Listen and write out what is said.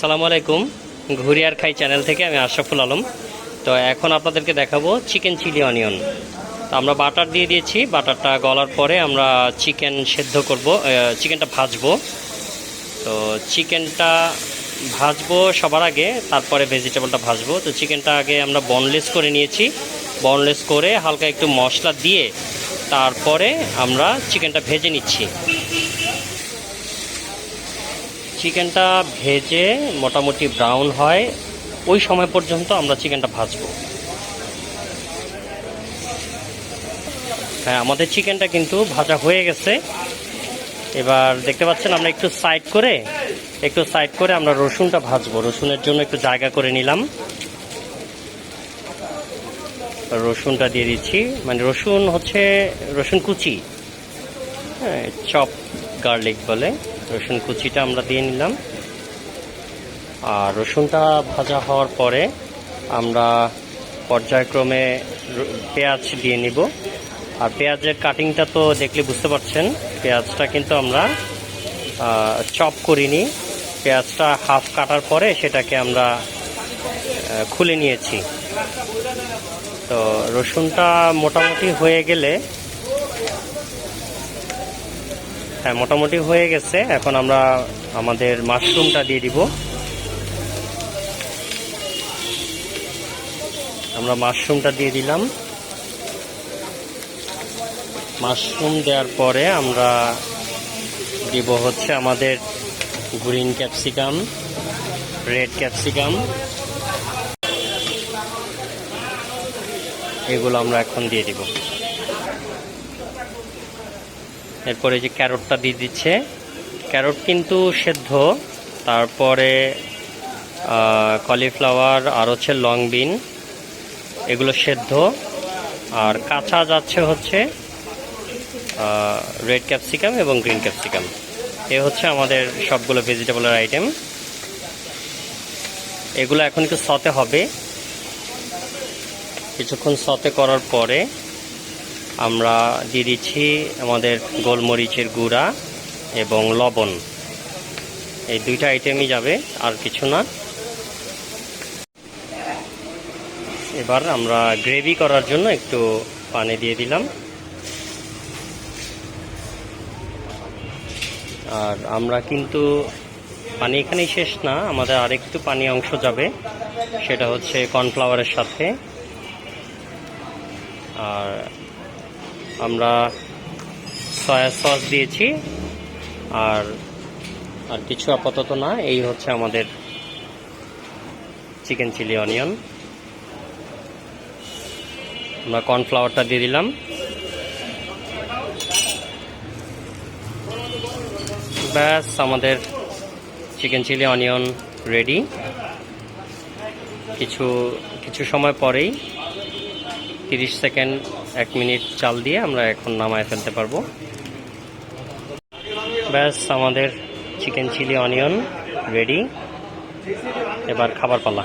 সালামু আলাইকুম, ঘুরিয়ার খাই চ্যানেল থেকে আমি আশরাফুল আলম। তো এখন আপনাদেরকে দেখাবো চিকেন চিলি অনিয়ন। তো আমরা বাটার দিয়ে দিয়েছি, বাটারটা গলার পরে আমরা চিকেন সেদ্ধ করব চিকেনটা ভাজবো। তো চিকেনটা ভাজবো সবার আগে, তারপরে ভেজিটেবলটা ভাজবো। তো চিকেনটা আগে আমরা বনলেস করে নিয়েছি। বনলেস করে হালকা একটু মশলা দিয়ে তারপরে আমরা চিকেনটা ভেজে নিচ্ছি। চিকেনটা ভেজে মোটামুটি ব্রাউন হয়, ওই সময় পর্যন্ত আমরা চিকেনটা ভাজবো। হ্যাঁ আমাদের চিকেনটা কিন্তু ভাজা হয়ে গেছে। এবার দেখতে পাচ্ছেন আমরা একটু সাইড করে, একটু সাইড করে আমরা রসুনটা ভাজবো। রসুনের জন্য একটু জায়গা করে নিলাম। রসুনটা দিয়ে দিচ্ছি। মানে রসুন হচ্ছে, রসুন কুচি। হ্যাঁ চপ গার্লিক বলে। রসুন কুচিটা আমরা দিয়ে নিলাম। আর রসুনটা ভাজা হওয়ার পরে আমরা পর্যায়ক্রমে পেঁয়াজ দিয়ে নিব। আর পেঁয়াজের কাটিংটা তো দেখলে বুঝতে পারছেন, পেঁয়াজটা কিন্তু আমরা চপ করিনি। পেঁয়াজটা হাফ কাটার পরে সেটাকে আমরা খুলে নিয়েছি। তো রসুনটা মোটামুটি হয়ে গেলে হ্যাঁ মোটামুটি হয়ে গেছে। এখন আমরা আমাদের মাশরুমটা দিয়ে দিব। আমরা মাশরুমটা দিয়ে দিলাম। মাশরুম দেওয়ার পরে আমরা দিব হচ্ছে আমাদের গ্রিন ক্যাপসিকাম, রেড ক্যাপসিকাম। এগুলো আমরা এখন দিয়ে দিব। এরপরে যে ক্যারটটা দিয়ে দিচ্ছে। ক্যারট কিন্তু সেদ্ধ। তারপরে কলিফ্লাওয়ার, আর হচ্ছে লং বিন, এগুলো সেদ্ধ। আর কাঁচা যাচ্ছে হচ্ছে রেড ক্যাপসিকাম এবং গ্রিন ক্যাপসিকাম। এ হচ্ছে আমাদের সবগুলো ভেজিটেবলের আইটেম। এগুলো এখন একটু সতে হবে। কিছুক্ষণ সতে করার পরে আমরা দিয়ে দিচ্ছি আমাদের গোলমরিচের গুঁড়া এবং লবণ। এই দুইটা আইটেমই যাবে, আর কিছু না। এবার আমরা গ্রেভি করার জন্য একটু পানি দিয়ে দিলাম। আর আমরা কিন্তু পানি এখানেই শেষ না, আমাদের আরেকটু পানি অংশ যাবে, সেটা হচ্ছে কর্নফ্লাওয়ারের সাথে। আর আমরা সয়া সস দিয়েছি। আর আর কিছু আপাতত না, এই হচ্ছে আমাদের চিকেন চিলি অনিয়ন আমরা কর্নফ্লাওয়ারটা দিয়ে দিলাম। ব্যাস, আমাদের চিকেন চিলি অনিয়ন রেডি কিছু কিছু সময় পরেই তিরিশ সেকেন্ড, এক মিনিট চাল দিয়ে আমরা এখন নামায় ফেলতে পারব। ব্যাস, আমাদের চিকেন চিলি, অনিয়ন, রেডি। এবার খাবার পালা।